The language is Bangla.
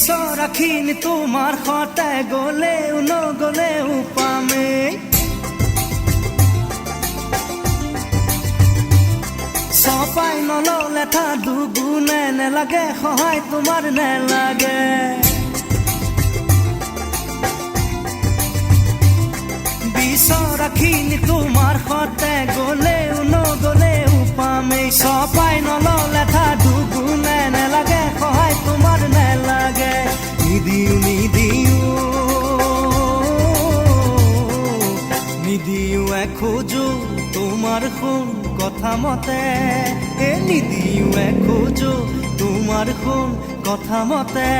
বিচ ৰাখিনি তোমাৰ সতে গ'লেও নগ'লেও পামেই চপাই নললে থা দুগুণে নেলাগে, সহায় তোমাৰ নেলাগে। বিচৰাখিনি তোমাৰ সতে গ'লেও নগ'লেও পামেই চপাই নললে নিদিও নিদিও নিদিও এখোজো তোমার শুন কথা মতে। এ নিদিও এখোজো তোমার শুন কথা মতে।